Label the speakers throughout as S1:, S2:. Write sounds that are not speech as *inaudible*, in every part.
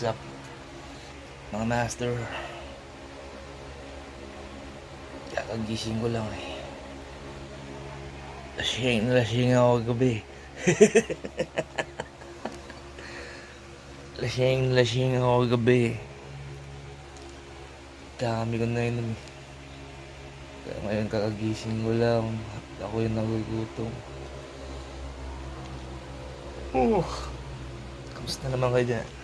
S1: Up? Mga master. Kakagising ko lang eh. Lasing lasing ako gabi. *laughs* lasing lasing ako gabi. Dami ko na yun. Kaya ngayon kakagising ko lang. Ako yung nagugutom. Oh, kamusta naman kayo dyan?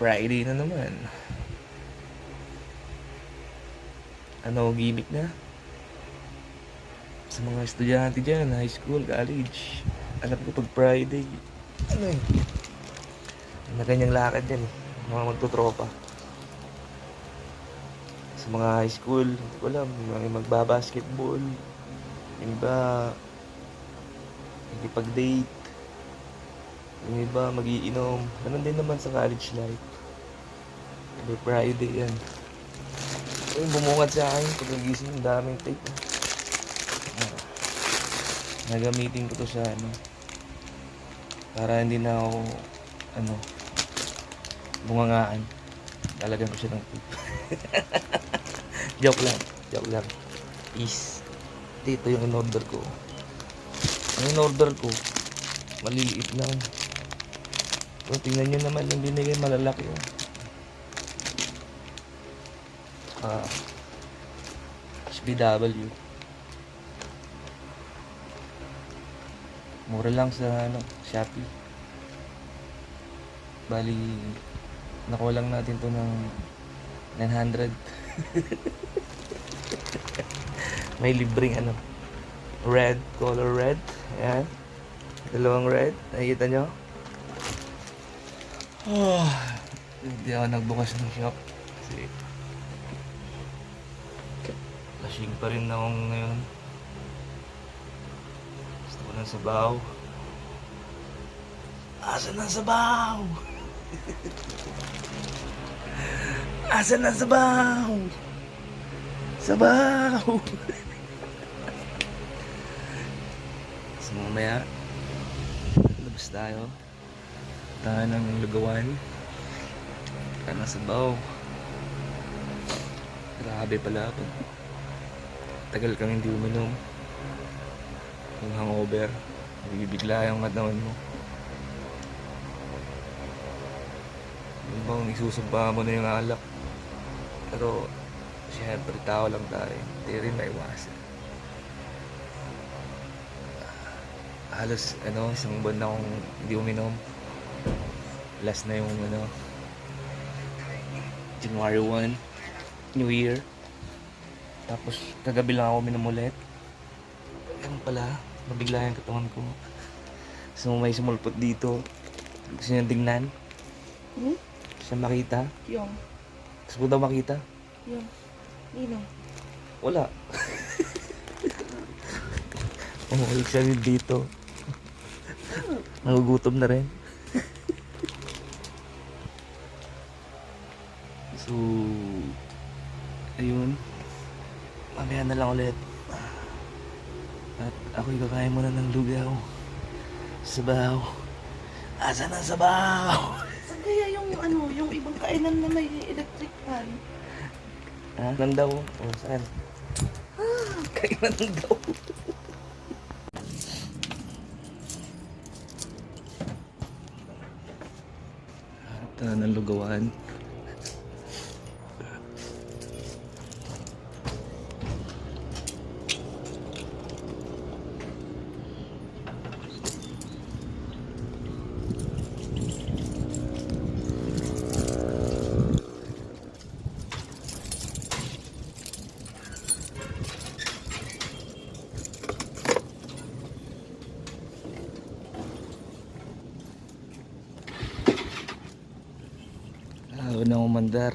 S1: Friday na naman. Ano, gimmick na? Sa mga estudyante dyan, high school, college. Alam ko pag Friday, ano eh. Na ganyang lakad yan eh. Mga magtutropa. Sa mga high school, hindi ko alam, may magbabasketball. Iba, hindi pag-date. Yung iba, magiinom. Ganun din naman sa college life. Every Friday yan. Ayun, bumungad sa akin. Pagkagising, ang daming tape. Ah. Nagamitin ko to sa ano. Para hindi na ako, ano, bungangaan. Lalagyan ko siya ng tape. *laughs* joke lang. Joke lang. Is. Dito yung in-order ko. Ang in-order ko, maliliit lang. Kung tingnan nyo naman yung binigay, malalaki yun. Ah, SBW. Mura lang sa ano, Shopee. Bali, nakuha lang natin to ng 900. *laughs* May libreng ano, red, color red. Ayan. Dalawang red. Nakikita nyo? Oh, hindi ako nagbukas ng shop. Kasi lasing pa rin ako ngayon. Gusto ko ng sabaw. Asan ang sabaw? *laughs* Asan ang sabaw? Sabaw! *laughs* so mamaya, labas tayo. Tayo ng lugawan. Tayo ng sabaw. Grabe pala po. Tagal kang hindi uminom. Yung hangover. Bibigla yung katawan mo. Yung bang isusumpa mo na yung alak. Pero, siyempre, tao lang tayo. Hindi rin maiwasan. Halos, ano, isang buwan na akong hindi uminom. Last na yung, ano, January 1, New Year. Tapos, kagabi lang ako uminom ulit. Yan pala, mabigla yung katawan ko. So, may sumulpot dito. Gusto niyo tingnan?
S2: Hmm?
S1: Gusto niyo makita?
S2: Yung.
S1: Gusto mo daw makita?
S2: Yung. Nino.
S1: Wala. *laughs* Umuulik siya dito. Nagugutom na rin. So, ayun. Mamaya na lang ulit. At ako'y kakain muna ng lugaw. Sabaw. Asa na sabaw?
S2: Saan kaya yung ano, yung ibang kainan na may electric fan?
S1: Ha? Nandaw? O, saan? Kailan daw? Harap na ng lugawan. Unang umandar.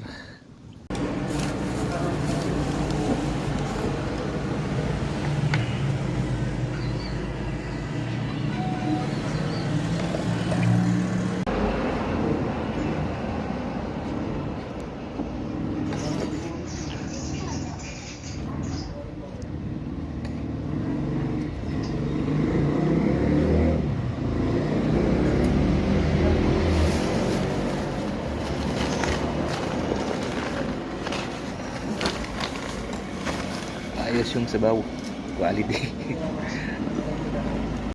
S1: Ayos yung sabaw. Quality